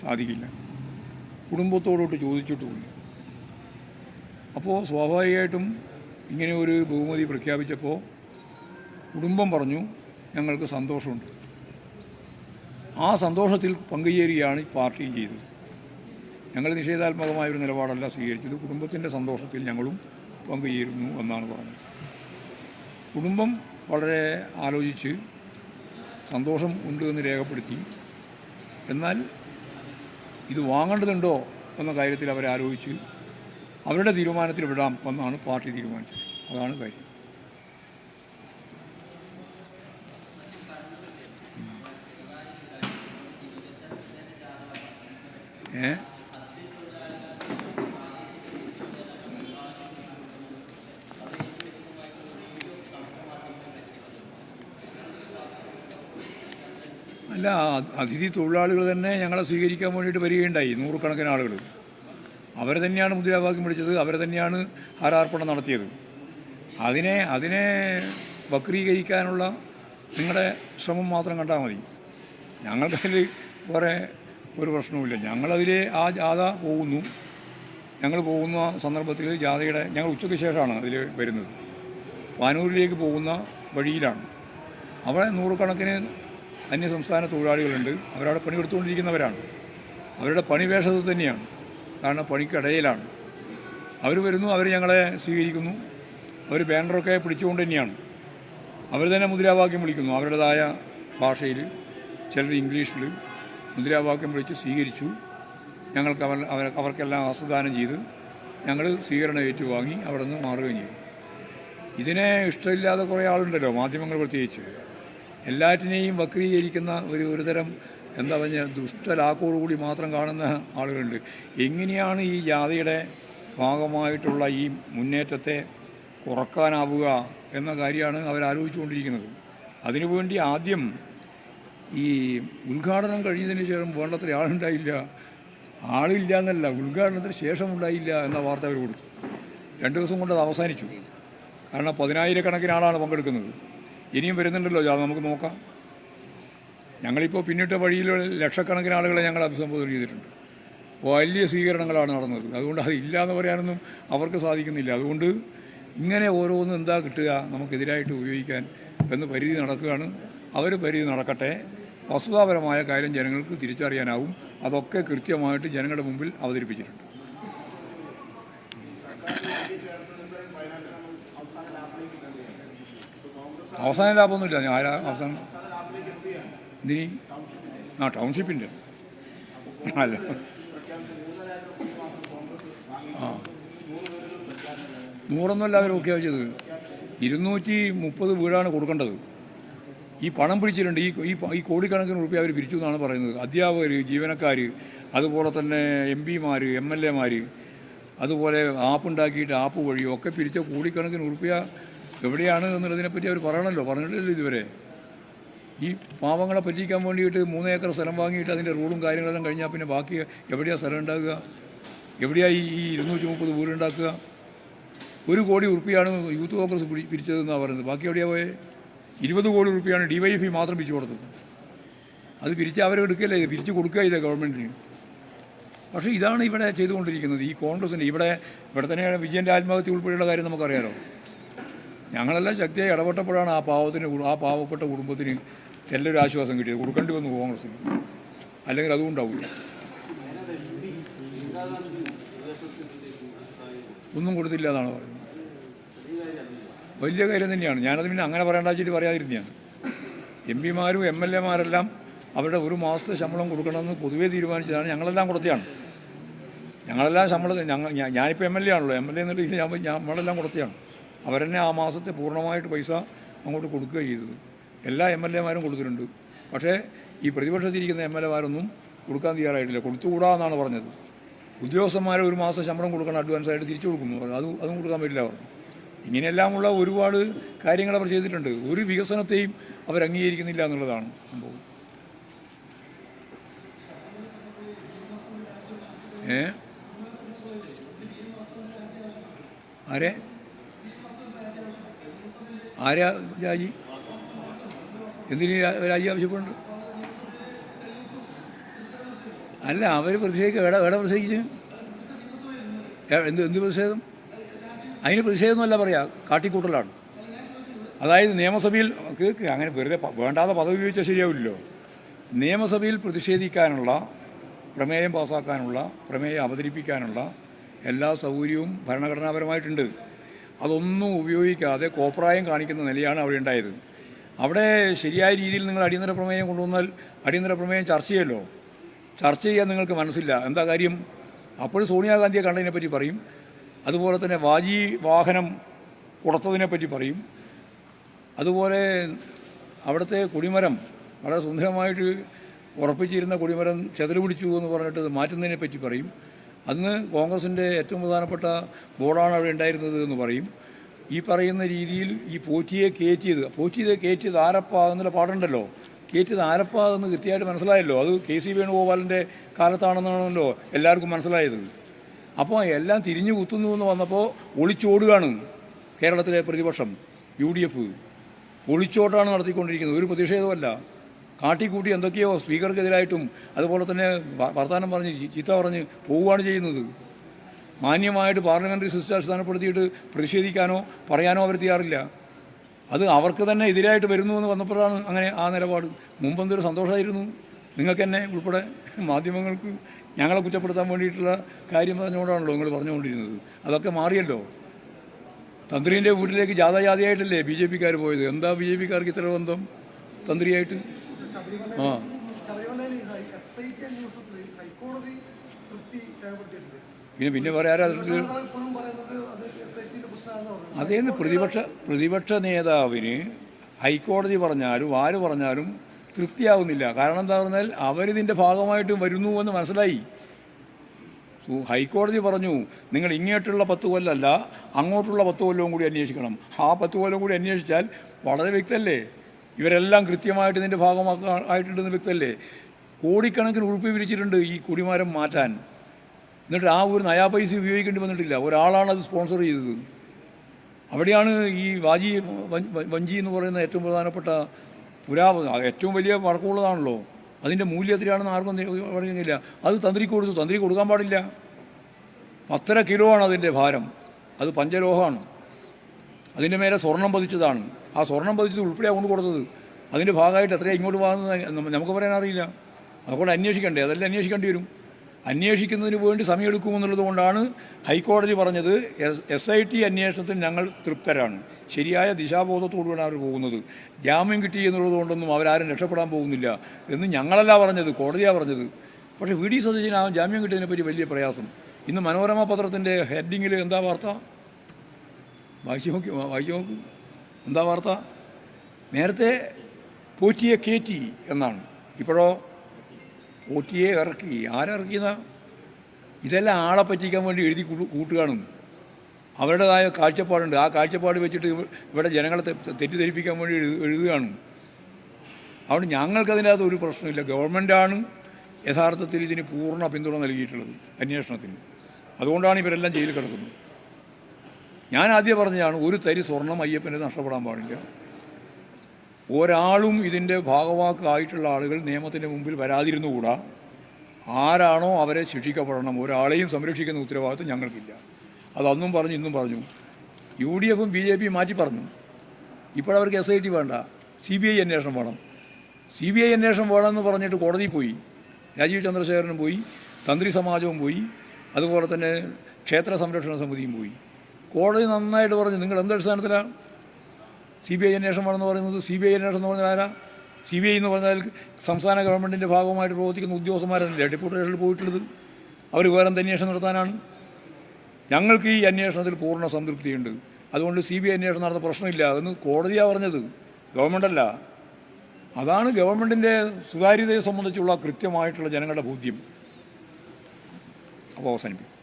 സാധിക്കില്ല. കുടുംബത്തോടോട്ട് ചോദിച്ചിട്ടുമില്ല. അപ്പോൾ സ്വാഭാവികമായിട്ടും ഇങ്ങനെ ഒരു ബഹുമതി പ്രഖ്യാപിച്ചപ്പോൾ കുടുംബം പറഞ്ഞു ഞങ്ങൾക്ക് സന്തോഷമുണ്ട്. ആ സന്തോഷത്തിൽ പങ്കുചേരുകയാണ് പാർട്ടിയും ചെയ്തത്. ഞങ്ങൾ നിഷേധാത്മകമായ ഒരു നിലപാടല്ല സ്വീകരിച്ചത്. കുടുംബത്തിന്റെ സന്തോഷത്തിൽ ഞങ്ങളും പങ്കുചേരുന്നു എന്നാണ് പറഞ്ഞത്. കുടുംബം വളരെ ആലോചിച്ച് സന്തോഷം ഉണ്ട് എന്ന് രേഖപ്പെടുത്തി. എന്നാൽ ഇത് വാങ്ങേണ്ടതുണ്ടോ എന്ന കാര്യത്തിൽ അവർ ആലോചിച്ച് അവരുടെ തീരുമാനത്തിൽ വിടാം എന്നാണ് പാർട്ടി തീരുമാനിച്ചത്. അതാണ് കാര്യം. ഏ? അല്ല അതിഥി തൊഴിലാളികൾ തന്നെ ഞങ്ങളെ സ്വീകരിക്കാൻ വേണ്ടിയിട്ട് വരികയുണ്ടായി നൂറുകണക്കിന് ആളുകൾ. അവർ തന്നെയാണ് മുദ്രാവാക്യം വിളിച്ചത് അവർ തന്നെയാണ് ആരാർപ്പണം നടത്തിയത്. അതിനെ അതിനെ വക്രീകരിക്കാനുള്ള നിങ്ങളുടെ ശ്രമം മാത്രം കണ്ടാൽ മതി. ഞങ്ങൾക്കതിൽ വേറെ ഒരു പ്രശ്നവുമില്ല. ഞങ്ങളതിൽ ആ ജാഥ പോകുന്നു. ഞങ്ങൾ പോകുന്ന സന്ദർഭത്തിൽ ജാഥയുടെ ഞങ്ങൾ ഉച്ചയ്ക്ക് ശേഷമാണ് അതിൽ വരുന്നത്. പാനൂരിലേക്ക് പോകുന്ന വഴിയിലാണ്. അവിടെ നൂറുകണക്കിന് അന്യസംസ്ഥാന തൊഴിലാളികളുണ്ട്. അവരവിടെ പണിയെടുത്തുകൊണ്ടിരിക്കുന്നവരാണ്. അവരുടെ പണിവേഷത്തിൽ തന്നെയാണ്. കാരണം പണിക്കിടയിലാണ്. അവർ വരുന്നു അവർ ഞങ്ങളെ സ്വീകരിക്കുന്നു. അവർ ബാനറൊക്കെ പിടിച്ചുകൊണ്ട് തന്നെയാണ്. അവർ തന്നെ മുദ്രാവാക്യം വിളിക്കുന്നു. അവരുടേതായ ഭാഷയിൽ ചിലർ ഇംഗ്ലീഷിൽ മുദ്രാവാക്യം വിളിച്ച് സ്വീകരിച്ചു. ഞങ്ങൾക്ക് അവർ അവർ അവർക്കെല്ലാം ആസ്വദാനം ചെയ്ത് ഞങ്ങൾ സ്വീകരണം ഏറ്റുവാങ്ങി അവിടെ നിന്ന് മാറുകയും ചെയ്തു. ഇതിനെ ഇഷ്ടമില്ലാതെ കുറേ ആളുണ്ടല്ലോ മാധ്യമങ്ങൾ പ്രത്യേകിച്ച്. എല്ലാറ്റിനെയും വക്രീകരിക്കുന്ന ഒരു ഒരുതരം എന്താ പറഞ്ഞ ദുഷ്ടലാക്കോടുകൂടി മാത്രം കാണുന്ന ആളുകളുണ്ട്. എങ്ങനെയാണ് ഈ ജാതിയുടെ ഭാഗമായിട്ടുള്ള ഈ മുന്നേറ്റത്തെ കുറക്കാനാവുക എന്ന കാര്യമാണ് അവർ ആലോചിച്ചുകൊണ്ടിരിക്കുന്നത് അതിനുവേണ്ടി ആദ്യം ഈ ഉദ്ഘാടനം കഴിഞ്ഞതിന് ശേഷം വേണ്ടത്ര ആളുണ്ടായില്ല. ആളില്ല എന്നല്ല ഉദ്ഘാടനത്തിന് ശേഷം ഉണ്ടായില്ല എന്ന വാർത്ത അവർ കൊടുത്തു. രണ്ട് ദിവസം കൊണ്ട് അത് അവസാനിച്ചു. കാരണം പതിനായിരക്കണക്കിന് ആളാണ് പങ്കെടുക്കുന്നത്. ഇനിയും വരുന്നുണ്ടല്ലോ. അത് നമുക്ക് നോക്കാം. ഞങ്ങളിപ്പോൾ പിന്നിട്ട വഴിയിൽ ലക്ഷക്കണക്കിന് ആളുകളെ ഞങ്ങൾ അഭിസംബോധന ചെയ്തിട്ടുണ്ട്. വലിയ സ്വീകരണങ്ങളാണ് നടന്നത്. അതുകൊണ്ട് അത് ഇല്ല എന്ന് പറയാനൊന്നും അവർക്ക് സാധിക്കുന്നില്ല. അതുകൊണ്ട് ഇങ്ങനെ ഓരോന്നും എന്താ കിട്ടുക നമുക്കെതിരായിട്ട് ഉപയോഗിക്കാൻ എന്ന് പരിധി നടക്കുകയാണ്. അവർ പരിധി നടക്കട്ടെ. വസ്തുതാപരമായ കാര്യം ജനങ്ങൾക്ക് തിരിച്ചറിയാനാവും. അതൊക്കെ കൃത്യമായിട്ട് ജനങ്ങളുടെ മുമ്പിൽ അവതരിപ്പിച്ചിട്ടുണ്ട്. അവസാന ലാഭമൊന്നുമില്ല ഞാൻ ആരാ അവസാനം എന്തിനി? ആ ടൗൺഷിപ്പിന്റെ അല്ല. ആ. നൂറൊന്നുമല്ല അവർ പ്രഖ്യാപിച്ചത് ഇരുന്നൂറ്റി മുപ്പത് വീടാണ് കൊടുക്കേണ്ടത്. ഈ പണം പിടിച്ചിട്ടുണ്ട്. ഈ ഈ കോടിക്കണക്കിന് റുപ്യ അവർ പിരിച്ചു എന്നാണ് പറയുന്നത്. അധ്യാപകർ ജീവനക്കാർ അതുപോലെ തന്നെ എം പിമാർ എം എൽ എമാർ അതുപോലെ ആപ്പ് ഉണ്ടാക്കിയിട്ട് ആപ്പ് വഴിയും ഒക്കെ പിരിച്ച കോടിക്കണക്കിന് റുപ്യ എവിടെയാണ് എന്നുള്ളതിനെപ്പറ്റി അവർ പറയണമല്ലോ പറഞ്ഞിട്ടില്ലല്ലോ ഇതുവരെ. ഈ പാവങ്ങളെ പറ്റിക്കാൻ വേണ്ടിയിട്ട് മൂന്ന് ഏക്കർ സ്ഥലം വാങ്ങിയിട്ട് അതിന്റെ റോഡും കാര്യങ്ങളെല്ലാം കഴിഞ്ഞാൽ പിന്നെ ബാക്കി എവിടെയാണ് സ്ഥലം ഉണ്ടാകുക എവിടെയാണ് ഈ ഇരുന്നൂറ്റി മുപ്പത് വീടുണ്ടാക്കുക ഒരു കോടി ഉറുപ്പിയാണ് യൂത്ത് കോൺഗ്രസ് പിരിച്ചതെന്നാണ് പറയുന്നത്. ബാക്കി എവിടെയാ പോയേ? ഇരുപത് കോടി ഉറുപ്പിയാണ് ഡി വൈ എഫ് മാത്രം പിരിച്ചു കൊടുത്തത്. അത് പിരിച്ച് അവരെടുക്കല്ലേ ഇത് പിരിച്ചു കൊടുക്കുക ഇതേ ഗവൺമെന്റിന് പക്ഷേ ഇതാണ് ഇവിടെ ചെയ്തുകൊണ്ടിരിക്കുന്നത്. ഈ കോൺഗ്രസിന്റെ ഇവിടെ ഇവിടെ തന്നെയാണ് വിജയന്റെ ആത്മഹത്യ ഉൾപ്പെടെയുള്ള കാര്യം നമുക്കറിയാലോ. ഞങ്ങളെല്ലാം ശക്തിയായി ഇടപെട്ടപ്പോഴാണ് ആ പാവത്തിന് ആ പാവപ്പെട്ട കുടുംബത്തിന് നല്ലൊരു ആശ്വാസം കിട്ടിയത്. കൊടുക്കേണ്ടി വന്നു കോൺഗ്രസിന് അല്ലെങ്കിൽ അതും ഉണ്ടാവില്ല. ഒന്നും കൊടുത്തില്ല എന്നാണ് പറയുന്നത്. വലിയ കാര്യം തന്നെയാണ്. ഞാനത് പിന്നെ അങ്ങനെ പറയേണ്ട വെച്ചിട്ട് പറയാതിരുന്നതാണ്. എം പിമാരും എം എൽ എമാരെല്ലാം അവരുടെ ഒരു മാസത്തെ ശമ്പളം കൊടുക്കണമെന്ന് പൊതുവേ തീരുമാനിച്ചതാണ്. ഞങ്ങളെല്ലാം കൊടുത്തതാണ്. ഞങ്ങളെല്ലാം ശമ്പളം ഞങ്ങൾ ഞാനിപ്പോൾ എം എൽ എ ആണല്ലോ. എം എൽ എ എന്നുള്ള രീതിയിൽ ഞാൻ- നമ്മളെല്ലാം കൊടുത്തതാണ്. അവരെന്നെ ആ മാസത്തെ പൂർണമായിട്ട് പൈസ അങ്ങോട്ട് കൊടുക്കുക ചെയ്തത്. എല്ലാ എം എൽ എമാരും കൊടുത്തിട്ടുണ്ട്. പക്ഷേ ഈ പ്രതിപക്ഷത്തിരിക്കുന്ന എം എൽ എമാരൊന്നും കൊടുക്കാൻ തയ്യാറായിട്ടില്ല. കൊടുത്തുകൂടാ എന്നാണ് പറഞ്ഞത്. ഉദ്യോഗസ്ഥന്മാരെ ഒരു മാസം ശമ്പളം കൊടുക്കണം അഡ്വാൻസ് ആയിട്ട് തിരിച്ചു കൊടുക്കുന്നു. അത് അതും കൊടുക്കാൻ പറ്റില്ല അവർ ഇങ്ങനെയെല്ലാമുള്ള ഒരുപാട് കാര്യങ്ങൾ അവർ ചെയ്തിട്ടുണ്ട്. ഒരു വികസനത്തെയും അവർ അംഗീകരിക്കുന്നില്ല എന്നുള്ളതാണ് സംഭവം. ഏ? ആരെ? ആരാ രാജി? എന്തിനു രാജി ആവശ്യപ്പെടുന്നുണ്ട് അല്ല അവർ പ്രതിഷേധിക്കുക എവിടെ എവിടെ പ്രതിഷേധിച്ചു? എന്ത് എന്ത് പ്രതിഷേധം? അതിന് പ്രതിഷേധമൊന്നുമല്ല പറയാ കാട്ടിക്കൂട്ടലാണ്. അതായത് നിയമസഭയിൽ കേൾക്ക് അങ്ങനെ വെറുതെ വേണ്ടാതെ പദവി ഉപയോഗിച്ചാൽ ശരിയാവില്ലല്ലോ. നിയമസഭയിൽ പ്രതിഷേധിക്കാനുള്ള പ്രമേയം പാസ്സാക്കാനുള്ള പ്രമേയം അവതരിപ്പിക്കാനുള്ള എല്ലാ സൗകര്യവും ഭരണഘടനാപരമായിട്ടുണ്ട്. അതൊന്നും ഉപയോഗിക്കാതെ കോപ്രായം കാണിക്കുന്ന നിലയാണ് അവിടെ ഉണ്ടായത്. അവിടെ ശരിയായ രീതിയിൽ നിങ്ങൾ അടിയന്തര പ്രമേയം കൊണ്ടുവന്നാൽ അടിയന്തര പ്രമേയം ചർച്ച ചെയ്യല്ലോ. ചർച്ച ചെയ്യാൻ നിങ്ങൾക്ക് മനസ്സില്ല. എന്താ കാര്യം? അപ്പോഴും സോണിയാഗാന്ധിയെ കണ്ടതിനെ പറ്റി പറയും. അതുപോലെ തന്നെ വാജി വാഹനം കൊടുത്തതിനെ പറ്റി പറയും. അതുപോലെ അവിടുത്തെ കുടിമരം വളരെ സുന്ദരമായിട്ട് ഉറപ്പിച്ചിരുന്ന കുടിമരം ചെതൽ പിടിച്ചു എന്ന് പറഞ്ഞിട്ട് മാറ്റുന്നതിനെ പറ്റി പറയും. അന്ന് കോൺഗ്രസിന്റെ ഏറ്റവും പ്രധാനപ്പെട്ട ബോർഡാണ് അവിടെ ഉണ്ടായിരുന്നത് എന്ന് പറയും. ഈ പറയുന്ന രീതിയിൽ ഈ പോറ്റിയെ കയറ്റിയത് പോറ്റിയെ കയറ്റിയത് ആരപ്പ എന്നുള്ള പാടുണ്ടല്ലോ. കയറ്റിയത് ആരപ്പ എന്ന് കൃത്യമായിട്ട് മനസ്സിലായല്ലോ. അത് കെ സി വേണുഗോപാലിന്റെ കാലത്താണെന്നാണല്ലോ എല്ലാവർക്കും മനസ്സിലായത്. അപ്പോൾ എല്ലാം തിരിഞ്ഞു കുത്തുന്നു എന്ന് വന്നപ്പോൾ ഒളിച്ചോടുകയാണ് കേരളത്തിലെ പ്രതിപക്ഷം യു ഡി എഫ്. ഒളിച്ചോട്ടാണ് നടത്തിക്കൊണ്ടിരിക്കുന്നത്. ഒരു പ്രതിഷേധമല്ല കാട്ടിക്കൂട്ടി എന്തൊക്കെയോ സ്പീക്കർക്കെതിരായിട്ടും അതുപോലെ തന്നെ വർത്തമാനം പറഞ്ഞ് ചീത്ത പറഞ്ഞ് പോവുകയാണ് ചെയ്യുന്നത്. മാന്യമായിട്ട് പാർലമെന്ററി സിസ്റ്റം അടിസ്ഥാനപ്പെടുത്തിയിട്ട് പ്രതിഷേധിക്കാനോ പറയാനോ അവർ തയ്യാറില്ല. അത് അവർക്ക് തന്നെ എതിരായിട്ട് വരുന്നു എന്ന് വന്നപ്പോഴാണ് അങ്ങനെ ആ നിലപാട്. മുമ്പെന്തൊരു സന്തോഷമായിരുന്നു നിങ്ങൾക്ക് തന്നെ ഉൾപ്പെടെ മാധ്യമങ്ങൾക്ക് ഞങ്ങളെ കുറ്റപ്പെടുത്താൻ വേണ്ടിയിട്ടുള്ള കാര്യം പറഞ്ഞുകൊണ്ടാണല്ലോ നിങ്ങൾ പറഞ്ഞുകൊണ്ടിരുന്നത്. അതൊക്കെ മാറിയല്ലോ. തന്ത്രീന്റെ വീട്ടിലേക്ക് ജാഥജാതിയായിട്ടല്ലേ ബി ജെ പിക്കാർ പോയത്? എന്താ ബി ജെ പിക്കാർക്ക് ഇത്ര ബന്ധം തന്ത്രിയായിട്ട്? ആ. പിന്നെ പിന്നെ വേറെ ആരാ തൃപ്തി? അതേന്ന് പ്രതിപക്ഷ പ്രതിപക്ഷ നേതാവിന് ഹൈക്കോടതി പറഞ്ഞാലും ആര് പറഞ്ഞാലും തൃപ്തിയാവുന്നില്ല. കാരണം എന്താ പറഞ്ഞാൽ അവരിതിന്റെ ഭാഗമായിട്ട് വരുന്നു എന്ന് മനസ്സിലായി. ഹൈക്കോടതി പറഞ്ഞു നിങ്ങൾ ഇങ്ങോട്ടുള്ള പത്ത് കൊല്ലമല്ല അങ്ങോട്ടുള്ള പത്ത് കൊല്ലവും കൂടി അന്വേഷിക്കണം. ആ പത്ത് കൊല്ലം കൂടി അന്വേഷിച്ചാൽ വളരെ വ്യക്തല്ലേ? ഇവരെല്ലാം കൃത്യമായിട്ട് ഇതിന്റെ ഭാഗമാക്കാ ആയിട്ടുണ്ടെന്ന് വ്യക്തമല്ലേ? കോടിക്കണക്കിന് ഉറുപ്പി വിരിച്ചിട്ടുണ്ട് ഈ കുടിമാരം മാറ്റാൻ. എന്നിട്ട് ആ ഒരു നയാ പൈസ ഉപയോഗിക്കേണ്ടി വന്നിട്ടില്ല. ഒരാളാണ് അത് സ്പോൺസർ ചെയ്തത്. അവിടെയാണ് ഈ വാജി വഞ്ചി എന്ന് പറയുന്ന ഏറ്റവും പ്രധാനപ്പെട്ട പുരാ ഏറ്റവും വലിയ വഴക്കമുള്ളതാണല്ലോ അതിന്റെ മൂല്യം എത്രയാണെന്ന് ആർക്കും പറയുന്നില്ല. അത് തന്ത്രി കൊടുത്തു. തന്ത്രി കൊടുക്കാൻ പാടില്ല. പത്തര കിലോ ആണ് അതിന്റെ ഭാരം. അത് പഞ്ചലോഹമാണ്. അതിന്റെ മേലെ സ്വർണം പതിച്ചതാണ്. ആ സ്വർണം പതിച്ചത് ഉൾപ്പെടെ കൊണ്ട് കൊടുത്തത്. അതിന്റെ ഭാഗമായിട്ട് എത്രയാണ് ഇങ്ങോട്ട് പോകുന്നത് നമുക്ക് പറയാൻ അറിയില്ല. അതുകൊണ്ട് അന്വേഷിക്കണ്ടേ? അതെല്ലാം അന്വേഷിക്കേണ്ടി വരും. അന്വേഷിക്കുന്നതിന് വേണ്ടി സമയമെടുക്കുമെന്നുള്ളത് കൊണ്ടാണ് ഹൈക്കോടതി പറഞ്ഞത് എസ് ഐ ടി അന്വേഷണത്തിന് ഞങ്ങൾ തൃപ്തരാണ്. ശരിയായ ദിശാബോധത്തോടുകൂടിയാണ് അവർ പോകുന്നത്. ജാമ്യം കിട്ടി എന്നുള്ളത് കൊണ്ടൊന്നും അവരാരും രക്ഷപ്പെടാൻ പോകുന്നില്ല എന്ന് ഞങ്ങളല്ല പറഞ്ഞത് കോടതിയാണ് പറഞ്ഞത്. പക്ഷേ വി ഡി സതീശന് ആ ജാമ്യം കിട്ടിയതിനെപ്പറ്റി വലിയ പ്രയാസം. ഇന്ന് മനോരമ പത്രത്തിന്റെ ഹെഡിങ്ങിൽ എന്താ വാർത്ത? വായിച്ചു നോക്കി വായിച്ചു നോക്കൂ. എന്താ വാർത്ത? നേരത്തെ പോറ്റിയെ കയറ്റി എന്നാണ്. ഇപ്പോഴോ പോറ്റിയെ ഇറക്കി. ആരിറക്കിയെന്ന ഇതെല്ലാം ആളെ പറ്റിക്കാൻ വേണ്ടി എഴുതി കൂട്ടുകയാണെന്ന് കൂട്ടുകയാണ് അവരുടേതായ കാഴ്ചപ്പാടുണ്ട്. ആ കാഴ്ചപ്പാട് വെച്ചിട്ട് ഇവ- ഇവിടെ ജനങ്ങളെ തെറ്റിദ്ധരിപ്പിക്കാൻ വേണ്ടി എഴു- എഴുതുകയാണ്. അതുകൊണ്ട് ഞങ്ങൾക്കതിനകത്ത് ഒരു പ്രശ്നമില്ല ഗവൺമെന്റാണ് യഥാർത്ഥത്തിൽ ഇതിന് പൂർണ പിന്തുണ നൽകിയിട്ടുള്ളത് അന്വേഷണത്തിന്. അതുകൊണ്ടാണ് ഇവരെല്ലാം ജയിലിൽ കിടക്കുന്നത്. ഞാൻ ആദ്യം പറഞ്ഞതാണ് ഒരു തരി സ്വർണം അയ്യപ്പന് നഷ്ടപ്പെടാൻ പാടില്ല. ഒരാളും ഇതിന്റെ ഭാഗവാക്കായിട്ടുള്ള ആളുകൾ നിയമത്തിന്റെ മുമ്പിൽ വരാതിരുന്നുകൂടാ. ആരാണോ അവരെ ശിക്ഷിക്കപ്പെടണം ഒരാളെയും സംരക്ഷിക്കുന്ന ഉത്തരവാദിത്വം ഞങ്ങൾക്കില്ല. അതന്നും പറഞ്ഞു ഇന്നും പറഞ്ഞു. യു ഡി എഫും ബി ജെ പിയും മാറ്റി പറഞ്ഞു. ഇപ്പോഴവർക്ക് എസ് ഐ ടി വേണ്ട സി ബി ഐ അന്വേഷണം വേണം. സി ബി ഐ അന്വേഷണം വേണമെന്ന് പറഞ്ഞിട്ട് കോടതിയിൽ പോയി. രാജീവ് ചന്ദ്രശേഖരനും പോയി തന്ത്രി സമാജവും പോയി അതുപോലെ തന്നെ ക്ഷേത്ര സംരക്ഷണ സമിതിയും പോയി. കോടതി നന്നായിട്ട് പറഞ്ഞു നിങ്ങൾ എന്തടിസ്ഥാനത്തിലാണ് സി ബി ഐ അന്വേഷണം വേണമെന്ന് പറയുന്നത്? സി ബി ഐ അന്വേഷണം എന്ന് പറഞ്ഞാൽ ആരാ? സി ബി ഐ എന്ന് പറഞ്ഞാൽ സംസ്ഥാന ഗവൺമെന്റിന്റെ ഭാഗമായിട്ട് പ്രവർത്തിക്കുന്ന ഉദ്യോഗസ്ഥന്മാരല്ലേ? ഡെപ്യൂട്ടേഷനിൽ പോയിട്ടുള്ളത്. അവർ വേറെ എന്ത് അന്വേഷണം നടത്താനാണ്? ഞങ്ങൾക്ക് ഈ അന്വേഷണത്തിൽ പൂർണ സംതൃപ്തിയുണ്ട്. അതുകൊണ്ട് സി ബി ഐ അന്വേഷണം നടന്ന പ്രശ്നമില്ല എന്ന് കോടതിയാണ് പറഞ്ഞത്. ഗവൺമെന്റല്ല അതാണ് ഗവൺമെന്റിന്റെ സുതാര്യതയെ സംബന്ധിച്ചുള്ള കൃത്യമായിട്ടുള്ള ജനങ്ങളുടെ ബോധ്യം. അപ്പോൾ അവസാനിപ്പിക്കും